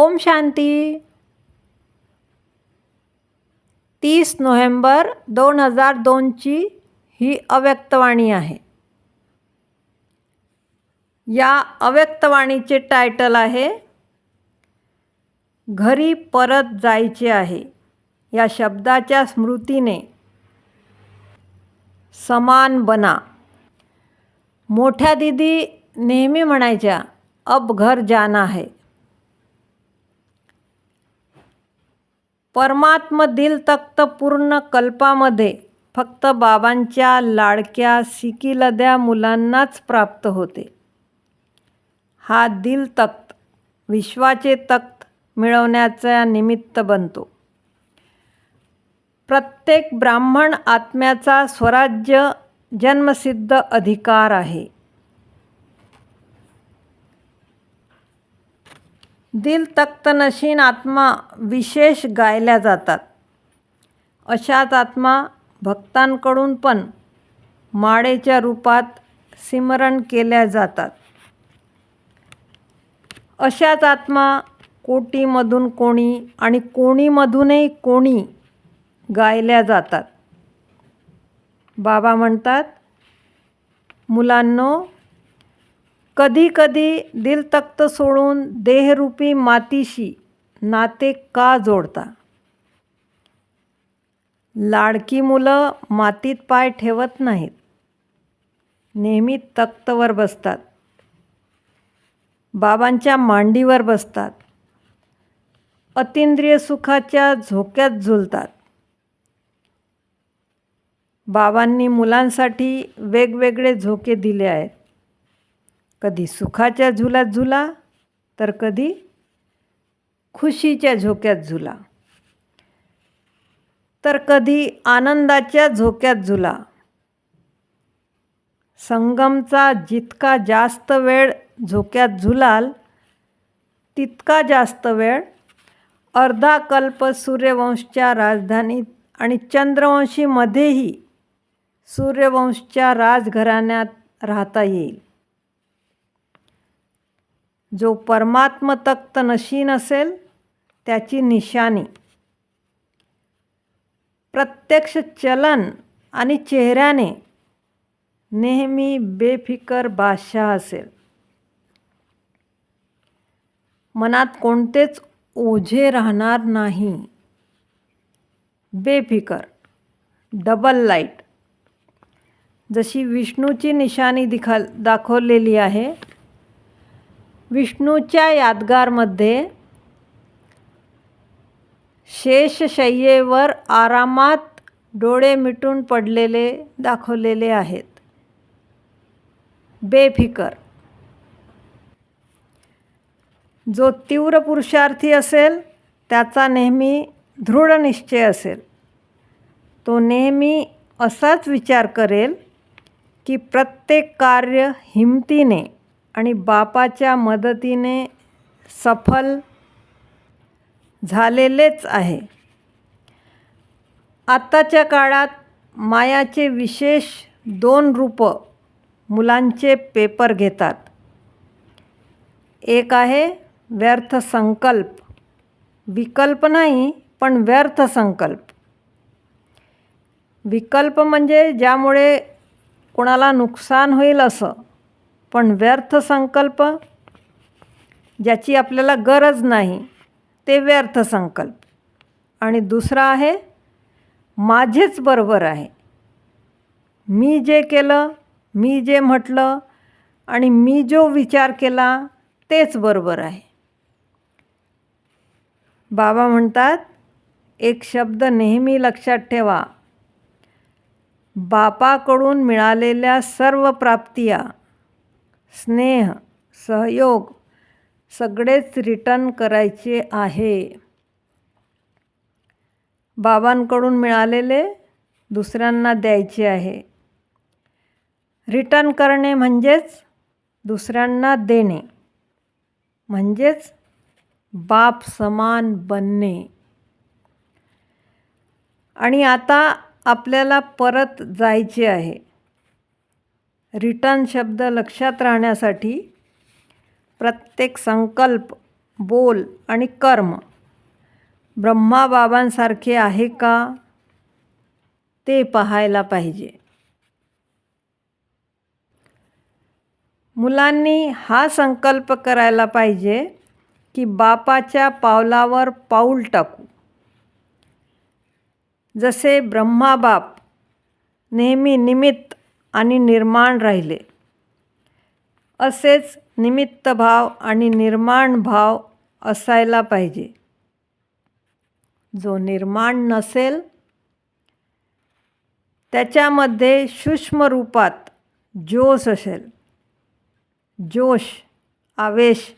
ओम शांती. तीस नोव्हेंबर दोन हजार दोनची ही अव्यक्तवाणी आहे. या अव्यक्तवाणीचे टायटल आहे घरी परत जायचे आहे या शब्दाच्या स्मृतीने. समान बना. मोठ्या दिदी नेहमी म्हणायच्या अब घर जाना है. परमात्म दिल पूर्ण कल्पामध्ये फक्त बाबांच्या लाडक्या सिकिलद्या मुलांनाच प्राप्त होते. हा दिल तख्त विश्वाचे तख्त मिळवण्याचा निमित्त बनतो. प्रत्येक ब्राह्मण आत्म्याचा स्वराज्य जन्मसिद्ध अधिकार आहे. दिल तख्तनशीन आत्मा विशेष गायल्या जातात. अशाच आत्मा भक्तांकडून पण माळेच्या रूपात सिमरण केल्या जातात. अशाच आत्मा कोटीमधून कोणी आणि कोणीमधूनही कोणी गायल्या जातात. बाबा म्हणतात मुलांनो कधीकधी दिलतख्त सोडून देहरूपी मातीशी नाते का जोडता? लाडकी मुलं मातीत पाय ठेवत नाहीत. नेहमी तख्तवर बसतात. बाबांच्या मांडीवर बसतात. अतिंद्रिय सुखाच्या झोक्यात झुलतात. बाबांनी मुलांसाठी वेगवेगळे झोके दिले आहेत. कधी सुखाच्या झुलात झुला तर कधी खुशीच्या झोक्यात झुला. तर कधी आनंदाच्या झोक्यात झुला. संगमचा जितका जास्त वेळ झोक्यात झुलाल तितका जास्त वेळ अर्धा कल्प सूर्यवंशच्या राजधानीत आणि चंद्रवंशीमध्येही सूर्यवंशच्या राजघराण्यात राहता येईल. जो परमात्म तख्त नशीन असेल त्याची निशाणी. प्रत्यक्ष चलन आणि चेहऱ्याने नेहमी बेफिकर बादशाह असेल. मनात कोणतेच ओझे राहणार नाही. बेफिकर डबल लाइट जशी विष्णूची निशाणी दिखा दाखवलेली आहे विष्णूच्या यादगारमध्ये शेषशय्येवर आरामात डोळे मिटून पडलेले दाखवलेले आहेत. बेफिकर. जो तीव्र पुरुषार्थी असेल त्याचा नेहमी दृढ निश्चय असेल. तो नेहमी असाच विचार करेल की प्रत्येक कार्य हिमतीने आणि बापाच्या मदतीने सफल झालेलेच आहे. आत्ताच्या काळात मायाचे विशेष दोन रूपं मुलांचे पेपर घेतात. एक आहे व्यर्थ संकल्प. विकल्प नाही पण व्यर्थ संकल्प. विकल्प म्हणजे ज्यामुळे कोणाला नुकसान होईल असं. पण व्यर्थ संकल्प ज्याची आपल्याला गरज नाही ते व्यर्थ संकल्प. आणि दुसरा आहे माझेच बरोबर आहे. मी जे केलं मी जे म्हटलं आणि मी जो विचार केला तेच बरोबर आहे. बाबा म्हणतात एक शब्द नेहमी लक्षात ठेवा. बापाकडून मिळालेल्या सर्व प्राप्तिया स्नेह सहयोग सगळेच रिटर्न करायचे आहे. बाबांकडून मिळालेले दुसऱ्यांना द्यायचे आहे. रिटर्न करणे म्हणजेच दुसऱ्यांना देणे. म्हणजेच बाप समान बनणे. आणि आता आपल्याला परत जायचे आहे. रिटर्न शब्द लक्षात राहण्यासाठी प्रत्येक संकल्प बोल आणि कर्म ब्रह्माबाबांसारखे आहे का ते पाहायला पाहिजे. मुलांनी हा संकल्प करायला पाहिजे की बापाच्या पावलावर पाऊल टाकू. जसे ब्रह्माबाप नेहमी निमित्त आणि निर्माण राहिले. असेच निमित्त भाव आणि निर्माण भाव असायला पाहिजे. जो निर्माण नसेल त्याच्यामध्ये सूक्ष्म रूपात जोश असेल. जोश आवेश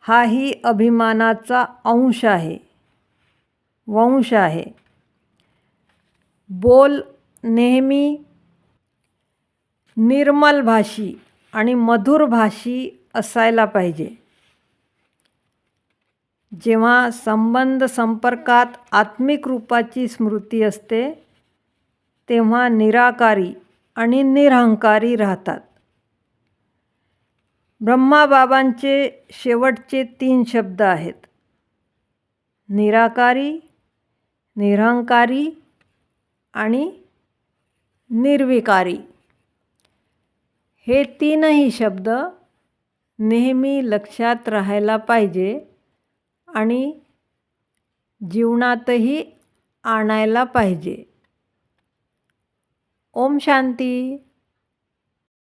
हाही अभिमानाचा अंश आहे. वंश आहे. बोल नेहमी निर्मल भाषी आणि मधुर भाषी असायला पाहिजे. जेव्हा संबंध संपर्कात आत्मिक रूपाची स्मृती असते तेव्हा निराकारी आणि निरहंकारी राहतात. ब्रह्माबाबांचे शेवटचे तीन शब्द आहेत. निराकारी निरहंकारी आणि निर्विकारी. हे तीनही शब्द नेहमी लक्षात राहायला पाहिजे आणि जीवनातही आणायला पाहिजे. ओम शांती.